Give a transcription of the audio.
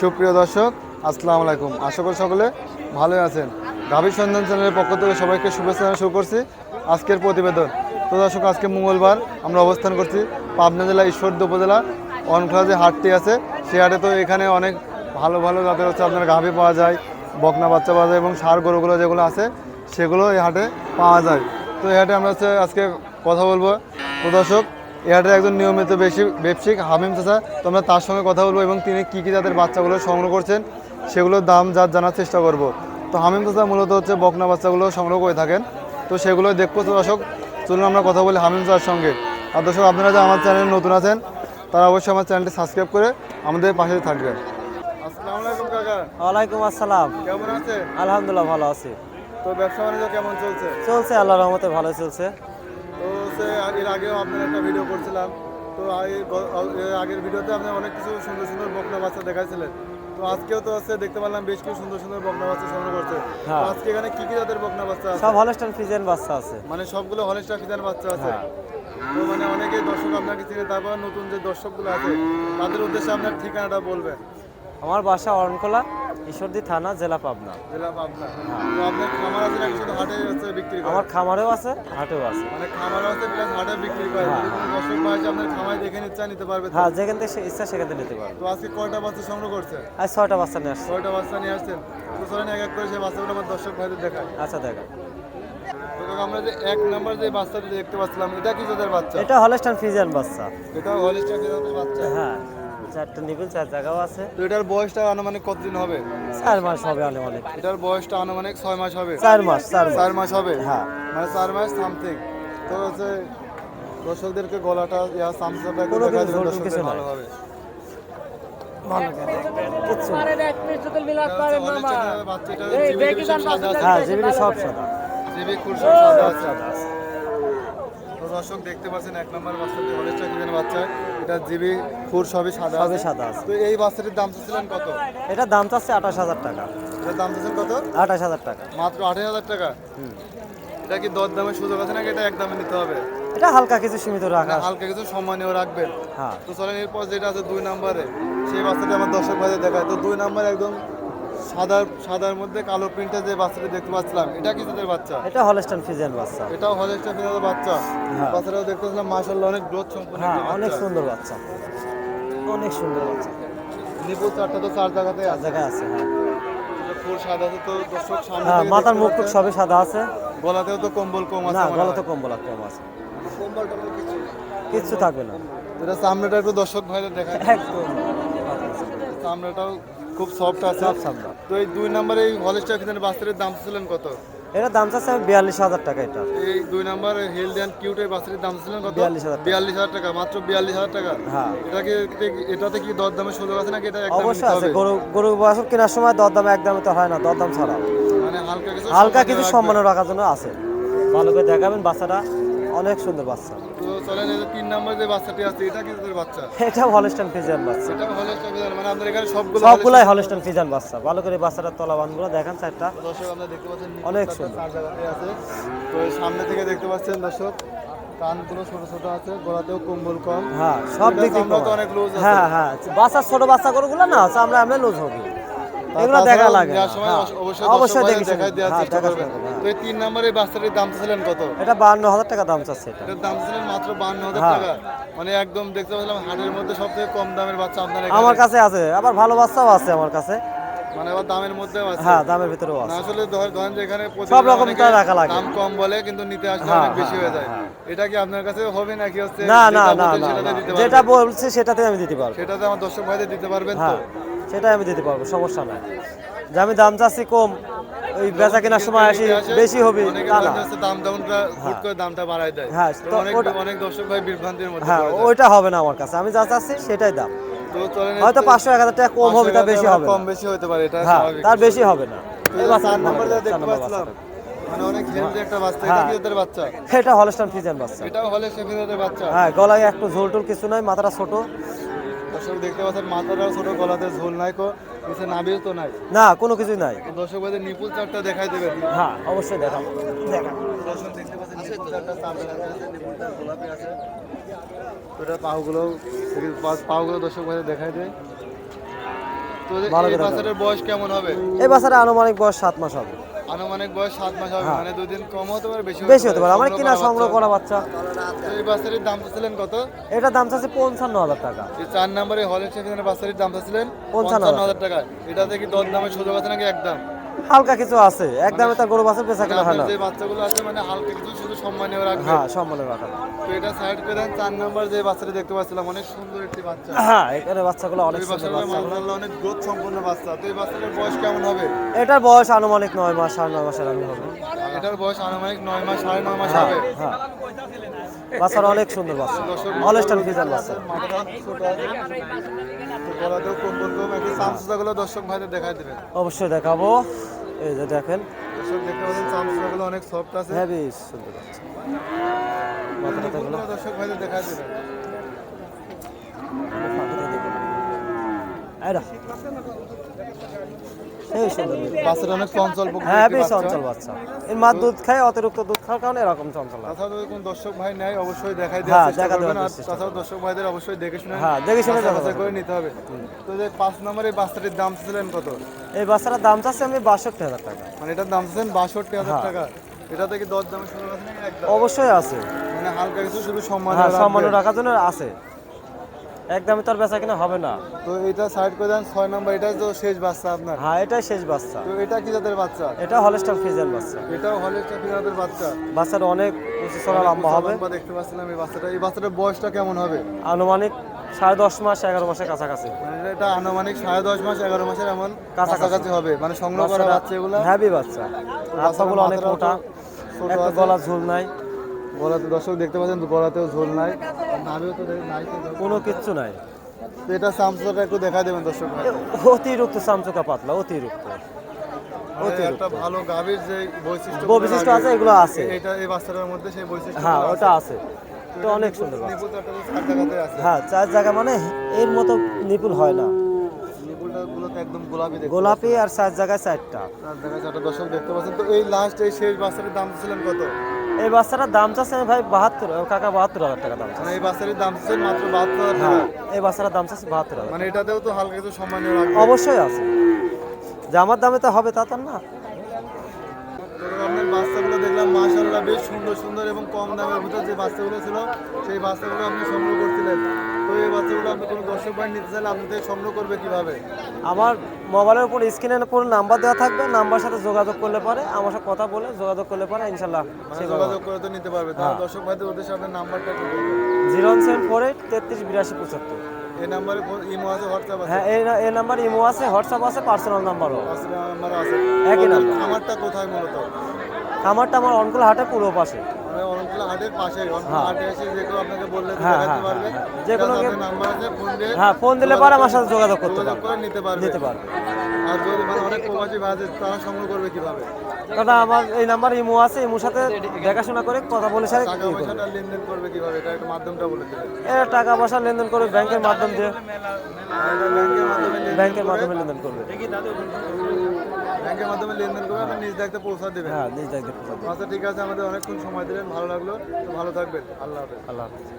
সুপ্রিয় দর্শক, আসসালামু আলাইকুম। আশা করি সকলে ভালোই আছেন। গাভী সন্ধান চ্যানেলের পক্ষ থেকে সবাইকে শুভেচ্ছা শুরু করছি। আজকের প্রতিবেদন। তো দর্শক, আজকে মঙ্গলবার আমরা অবস্থান করছি পাবনা জেলা ঈশ্বরদী উপজেলা। অনখলা যে হাটটি আছে সেই হাটে তো এখানে অনেক ভালো ভালো জাতের হচ্ছে আপনার গাভী পাওয়া যায়, বকনা বাচ্চা পাওয়া যায় এবং সার গরুগুলো যেগুলো আছে, সেগুলো এই হাটে পাওয়া যায়। তো এই হাটে আমরা হচ্ছে আজকে কথা বলব। তো দর্শক হাটের একজন নিয়মিত বেশি ব্যবসায়িক হামিম চাচা। তো আমরা তার সঙ্গে কথা বলব এবং তিনি কী কী জাতের বাচ্চাগুলো সংগ্রহ করছেন সেগুলোর দাম জাত জানার চেষ্টা করব। তো হামিম চাচা মূলত হচ্ছে বকনা বাচ্চাগুলো সংগ্রহ করে থাকেন। তো সেগুলো দেখব তো দর্শক চলুন আমরা কথা বলি হামিম চাচার সঙ্গে। আর দর্শক আপনারা যে আমার চ্যানেলে নতুন আছেন তারা অবশ্যই আমার চ্যানেলটি সাবস্ক্রাইব করে আমাদের পাশে থাকবেন। আলাইকুম ওয়ালাইকুম আসসালাম। কেমন আছেন? আলহামদুলিল্লাহ ভালো আছি। তো ব্যবসা বাণিজ্য কেমন চলছে? চলছে আল্লাহ রহমতে ভালো চলছে। সে এর আগেও আপনার একটা ভিডিও করছিলাম। তো আগে- আগের ভিডিওতে আপনি অনেক কিছু সুন্দর সুন্দর বকনা বাচ্চা দেখাইছিলেন। তো আজকেও তো আছে দেখতে পারলাম বেশ কিছু সুন্দর সুন্দর বকনা বাচ্চা সংগ্রহ করছে। হ্যাঁ। আজকে এখানে কি কি জাতের বকনা বাচ্চা আছে? সব হলস্টাইন ফ্রিজেন বাচ্চা আছে। মানে সবগুলো হলেস্টা ফিদার বাচ্চা আছে। হ্যাঁ। তো মানে অনেকে দর্শক আপনাকে চিনে তারপর নতুন যে দর্শকগুলো আছে তাদের উদ্দেশ্যে আপনার ঠিকানাটা বলবেন। আমার বাসা অরণখোলা ঈশ্বরদী থানা জেলা পাবনা। জেলা পাবনা। তো আপনার খামার আছে নাকি শুধু হাটে হচ্ছে বিক্রি করে? আমার খামারেও আছে হাটেও আছে। মানে খামার আছে প্লাস হাটে বিক্রি করে। হ্যাঁ। কোনো দর্শক ভাই আপনার খামার দেখে নিচ্ছে নিতে পারবে হ্যাঁ যেখান থেকে ইচ্ছা সেখান থেকে নিতে পারবে। তো আজকে কয়টা বাচ্চা সংগ্রহ করছে? আজ ছয়টা বাচ্চা নিয়ে আসছে। ছয়টা বাচ্চা নিয়ে আসছেন। তো চলেন এক এক করে সেই বাচ্চাগুলো আমার দর্শক ভাইদের দেখায় আচ্ছা দেখা। আমরা যে এক নাম্বার যে বাচ্চাটা দেখতে পাচ্ছিলাম এটা কি জাতের বাচ্চা? এটা হলস্টাইন ফ্রিজেন বাচ্চা। এটা হলিস্টার জাতের বাচ্চা। হ্যাঁ। চারটা নিবিল চার জায়গাও আছে। তো এটার বয়সটা আনুমানিক কতদিন হবে? চার মাস হবে আনুমানিক। এটার বয়সটা আনুমানিক ছয় মাস হবে? চার মাস চার মাস। চার মাস হবে? হ্যাঁ। মানে চার মাস সামথিং। তো হচ্ছে দর্শকদেরকে গলাটা ইয়া সামসাটা কোনো কিছু। ভালো হবে হ্যাঁ জিবিটি সব সাদা। জিবি খুব সাদা আছে। দর্শক দেখতে পাচ্ছেন এক নম্বর বাচ্চাটি হলিস্টার কিনের বাচ্চা। এটা জিবি খুর সবই সাদা সবই। সাদা আছে। তো এই বাচ্চাটির দাম চাচ্ছিলেন কত? এটার দাম চাচ্ছে আঠাশ হাজার টাকা। এটার দাম চাচ্ছেন কত? আঠাশ হাজার টাকা। মাত্র আঠাশ হাজার টাকা? হুম। এটা কি দর দামের সুযোগ আছে নাকি? এটা এক দামে নিতে হবে। এটা হালকা কিছু সীমিত রাখা হালকা কিছু সম্মানীয় রাখবেন। হ্যাঁ। তো চলেন এরপর যেটা আছে দুই নম্বরে সেই বাচ্চাটা আমার দর্শক ভাইদের দেখায়। তো দুই নম্বর একদম সাদা সাদার মধ্যে কালো প্রিন্টের যে বাচ্চাটা দেখতে পাচ্ছিলাম এটা কি তাদের বাচ্চা? এটা হলস্টাইন ফ্রিজেন বাচ্চা। এটাও হলেস্টার ফিনাদের বাচ্চা। হ্যাঁ। বাচ্চাটাও দেখতে পাচ্ছিলাম মাশাল্লাহ অনেক গ্রোথ সম্পন্ন হ্যাঁ অনেক সুন্দর বাচ্চা। অনেক সুন্দর বাচ্চা। নিপুল চারটা তো চার জায়গাতে আছে। জায়গায় আছে হ্যাঁ। ফুল সাদা তো দর্শক সামনে হ্যাঁ মাথার মুখ টুক। সবই সাদা আছে। গলাতেও তো কম্বল কম আছে না মনে গলা হয়। তো কম্বল আর কম আছে। কম্বল টম্বল কিছু কিচ্ছু থাকবে না। এটা চামড়াটা একটু দর্শক ভাইদের দেখায় একদম। চামড়াটাও খুব সফট আছে। সব তো এই দুই নম্বরে এই হলিস্টার ফিনাদের বাচ্চাটির দাম ছিলেন কত? এটা দাম চাচ্ছে আমি বিয়াল্লিশ হাজার টাকা এটা। এই দুই নাম্বার হেলদি অ্যান্ড কিউট এই বাচ্চাটির দাম ছিলেন কত? 42,000 টাকা। বিয়াল্লিশ হাজার টাকা মাত্র বিয়াল্লিশ হাজার টাকা? হ্যাঁ। এটাকে এটাতে কি দর দামের সুযোগ আছে নাকি? এটা অবশ্যই আছে। গরু গরু বাছুর কেনার সময় দরদাম একদমই তো হয় না দরদাম ছাড়া মানে হালকা কিছু হালকা কিছু। সম্মান রাখার জন্য আছে। ভালো করে দেখাবেন বাচ্চাটা অনেক সুন্দর বাচ্চা। তো চলেন এই যে তিন নাম্বার যে বাচ্চাটি আছে এটা কি বাচ্চা? এটা হলস্টাইন ফ্রিজেন বাচ্চা। এটা হলিস্টার ফিনার মানে আপনার এখানে সবগুলো সবগুলাই হলস্টাইন বাচ্চা। ভালো করে বাচ্চাটার তলাবানগুলো দেখেন চারটা। দর্শক আপনারা দেখতে পাচ্ছেন অনেক সুন্দর। আছে। তো সামনে থেকে দেখতে পাচ্ছেন দর্শক কানগুলো ছোট ছোট আছে গলাতেও কম্বল কম। হ্যাঁ সব দিক কম। অনেক লুজ হ্যাঁ হ্যাঁ বাচ্চা ছোট বাচ্চা গরুগুলো না চামড়া আমরা লুজ হবে। এগুলো দেখা লাগে হ্যাঁ, অবশ্যই দেখি হ্যাঁ। তো এই তিন নম্বরে এই বাচ্চাটির দাম কত? এটা বান্ন হাজার টাকা দাম চাচ্ছে এটা। দাম মাত্র বান্ন হাজার হ্যাঁ। টাকা। মানে একদম দেখতে হাটের মধ্যে কম দামের বাচ্চা আপনার আমার কাছে আছে। আবার ভালো বাচ্চাও আছে আমার কাছে। মানে আবার দামের মধ্যেও আছে। হ্যাঁ দামের ভিতরেও আছে। আসলে ধরেন যে এখানে সব রকম রাখা লাগে। দাম কম বলে কিন্তু নিতে আসলে অনেক বেশি হ্যাঁ, যায়। এটা কি আপনার কাছে হবে নাকি হচ্ছে না যেটা না যেটা বলছি সেটাতে আমি দিতে পারব। সেটাতে আমার দর্শক ভাইদের দিতে পারবেন তো? সেটাই আমি দিতে পারব সমস্যা নাই। যে আমি দাম চাচ্ছি কম ওই বেচা কেনার সময় আসি বেশি হবে অনেকে তা ধরেন না দাম করে দামটা বাড়ায় দেয়। হ্যাঁ, তো তো অনেক দর্শক ভাই বিভ্রান্তির মধ্যে হ্যাঁ ওইটা হবে না আমার কাছে। আমি যা চাচ্ছি সেটাই দাম। হয়তো পাঁচশো এক হাজার টাকা কম হবে তার বেশি হবে কম বেশি হতে পারে এটা হ্যাঁ তার বেশি হবে না। মানে অনেক একটা বাচ্চা এটা হ্যাঁ। বাচ্চা? এটা হলস্টাইন ফ্রিজেন বাচ্চা। এটাও হলে বাচ্চা। হ্যাঁ গলায় একটু ঝোল টোল কিছু নাই মাথাটা ছোট। দর্শক দেখতে পাচ্ছেন মাথাটাও ছোট গলাতে ঝোল নাই কো নিচে তো নাই। না কোনো কিছুই নাই। দর্শক ভাইদের নিপুল চারটা দেখাই দেবেন। হ্যাঁ অবশ্যই দেখাবো। দেখা দর্শক দেখতে পাচ্ছেন নিপুল চারটা চার আছে নিপুলটা গোলাপি আছে। তো পাহুগুলো পাহুগুলো দর্শক ভাইদের দেখাই দেয় তো এই বাচ্চাটার বয়স কেমন হবে? এই বাচ্চাটা আনুমানিক বয়স সাত মাস হবে। আনুমানিক বয়স সাত মাস হবে মানে দুদিন কম হতে পারে বেশি বেশি হতে পারে। আমার কিনা সংগ্রহ করা বাচ্চা। এই বাচ্চাটির দাম চাচ্ছিলেন কত? এটার দাম চাচ্ছে পঞ্চান্ন হাজার টাকা। এই চার নম্বরে হলের সেখানে বাচ্চাটির দাম চাচ্ছিলেন পঞ্চান্ন পঞ্চান্ন হাজার। টাকা। এটাতে কি দর দামের সুযোগ আছে নাকি একদম? হালকা কিছু আছে। একদমই তার গরু বাছুর বেচা কেনা হয় না। আপনার যে বাচ্চাগুলো আছে মানে হালকা কিছু শুধু সম্মানীয় রাখবে। হ্যাঁ সম্মানের রাখা। তো এটা সাইড করে দেন চার নম্বর যে বাচ্চাটা দেখতে পাচ্ছিলাম অনেক সুন্দর একটি বাচ্চা। হ্যাঁ এখানে বাচ্চাগুলো অনেক সুন্দর বাচ্চাগুলো অনেক গ্রোথ সম্পন্ন বাচ্চা। তো এই বাচ্চাটার বয়স কেমন হবে? এটার বয়স আনুমানিক নয় মাস সাড়ে নয় মাসের আমি হবে। এটার বয়স আনুমানিক নয় মাস সাড়ে নয় মাস হ্যাঁ হবে। হ্যাঁ। বাচ্চারা অনেক সুন্দর বাচ্চা। অলস্টান ফিজার বাচ্চা। তো কম। একটু চামচুদাগুলো দর্শক ভাইদের দেখাই দেবেন। অবশ্যই দেখাবো। এই যে দেখেন। দর্শক দেখতে পাচ্ছেন অনেক সফট আছে। হেভি সুন্দর দর্শক ভাইদের দেখা মেয়ে। বাচ্চাটা অনেক চঞ্চল হ্যাঁ বেশ চঞ্চল বাচ্চা। এর মাছ দুধ খায় অতিরিক্ত দুধ খাওয়ার কারণে এরকম চঞ্চল তাছাড়া যদি কোনো দর্শক ভাই নেয় অবশ্যই দেখাই হ্যাঁ, দেওয়ার চেষ্টা করবেন। আর তাছাড়া দর্শক ভাইদের অবশ্যই দেখে শুনে হ্যাঁ, দেখে শুনে বাছাই যাওয়া বাছাই যাবে। করে নিতে হবে। তো যে পাঁচ নম্বরে এই বাচ্চাটির দাম ছিলেন কত? এই বাচ্চাটার দাম চাচ্ছে আমি বাষট্টি হাজার টাকা। মানে এটার দাম ছিলেন বাষট্টি হাজার। টাকা। দর সুযোগ আছে অবশ্যই আছে। মানে হালকা কিছু শুধু সম্মান সম্মান রাখার জন্য আছে। একদমই তোর বেচা কিনা হবে না। তো এটা সাইড করে দেন ছয় নম্বর এটা তো শেষ বাচ্চা আপনার। হ্যাঁ এটাই শেষ বাচ্চা। তো এটা কি জাতের বাচ্চা? এটা হলস্টার ফ্রিজের বাচ্চা। এটাও চাকরি জাতের বাচ্চা। বাচ্চাটা অনেক চড়া লম্বা হবে। লম্বা দেখতে পাচ্ছিলাম এই বাচ্চাটা। এই বাচ্চাটার বয়সটা কেমন হবে? আনুমানিক সাড়ে দশ মাস এগারো মাসের কাছাকাছি। মানে এটা আনুমানিক সাড়ে দশ মাস এগারো মাসের এমন কাছাকাছি। হবে। মানে সংগ্রহ করা বাচ্চা এগুলা। হ্যাভি বাচ্চা। হাতগুলো অনেক মোটা। গলা ঝুল নাই। গলাতে দর্শক দেখতে পাচ্ছেন গলাতেও ঝোল নাই। তো নাই কোনো কিচ্ছু নাই। তো এটা সামসুটা একটু দেখা দেবেন দর্শক অতিরিক্ত চামচুকা পাতলা অতিরিক্ত। মানে একটা ভালো গাভীর যে বৈশিষ্ট্য বৈশিষ্ট্য আছে এগুলো আছে। এটা এই বাচ্চাটার মধ্যে সেই বৈশিষ্ট্য হ্যাঁ ওটা আছে। তো অনেক সুন্দর হ্যাঁ চার জায়গা মানে এর মতো নিপুল হয় না নিপুলটা গুলো তো একদম গোলাপি গোলাপি আর চার জায়গায় চারটা। চার জায়গায় চারটা। দর্শক দেখতে পাচ্ছেন। তো এই লাস্ট এই শেষ বাচ্চাটির দাম ছিলেন কত? এই বাচ্চাটার দাম চাচ্ছে ভাই বাহাত্তর কাকা বাহাত্তর হাজার টাকা দাম মানে এই বাচ্চাটির দাম ছিলেন মাত্র বাহাত্তর হাজার হ্যাঁ টাকা। এই বাচ্চাটার দাম চাচ্ছে বাহাত্তর হাজার। মানে এটাতেও তো হালকা কিছু সম্মানীয় রাখবে অবশ্যই আছে। যে আমার দামে তো হবে তা তো না। আপনার বাচ্চাগুলো দেখলাম মাশাআল্লাহ বেশ সুন্দর সুন্দর এবং কম দামের ভিতর যে বাচ্চাগুলো ছিল সেই বাচ্চাগুলো আপনি সংগ্রহ করছিলেন। তো এই বাচ্চাগুলো আপনি কোনো দর্শক ভাই নিতে চাইলে আপনি থেকে সংগ্রহ করবে কীভাবে? আমার মোবাইলের উপর স্ক্রিনের উপর নাম্বার দেওয়া থাকবে নাম্বার সাথে যোগাযোগ করলে পরে আমার সাথে কথা বলে যোগাযোগ করলে পরে ইনশাল্লাহ মানে যোগাযোগ করে তো নিতে পারবে। তাহলে হ্যাঁ। দর্শক ভাইদের উদ্দেশ্যে আপনার নাম্বারটা জিরো সেভেন ফোর এইট তেত্রিশ বিরাশি পঁচাত্তর। এই নাম্বারে ইমো আছে হোয়াটসঅ্যাপ আছে? হ্যাঁ এই এই নাম্বার ইমো আছে হোয়াটসঅ্যাপ আছে পার্সোনাল নাম্বারও। পার্সোনাল নাম্বার আছে। একই তো নাম্বার। খামারটা কোথায় মূলত? খামারটা আমার অনকুল হাটে পূর্ব পাশে। পাশে হ্যাঁ। হাটে এসে যে কেউ আপনাকে বললে হ্যাঁ, দেখাতে হ্যাঁ, পারবে। যে কোনো Just কে- আপনার নাম্বার আছে ফোন দিয়ে ফোন দিলে পরে আমার সাথে যোগাযোগ করতে পারবে। নিতে পারবে। নিতে পারবে। আর যদি মানে অনেক প্রবাসী ভাই আছে তারা সংগ্রহ করবে কীভাবে? কারণ আমার এই নাম্বার ইমো আছে ইমোর সাথে দেখাশোনা করে কথা বলে সাথে টাকা পয়সাটা লেনদেন করবে কীভাবে? এটা একটু মাধ্যমটা বলে দেবেন। এরা টাকা পয়সা লেনদেন করে ব্যাংকের মাধ্যম দিয়ে। ব্যাংকের মাধ্যমে লেনদেন করবে। ব্যাংকের মাধ্যমে লেনদেন করবে আপনি নিজ দায়িত্বে পৌঁছা দেবেন। হ্যাঁ নিজ দায়িত্বে পৌঁছা আচ্ছা ঠিক আছে আমাদের অনেকক্ষণ সময় দিলেন ভালো লাগল। তো ভালো থাকবেন। আল্লাহ হাফেজ। আল্লাহ হাফিজ।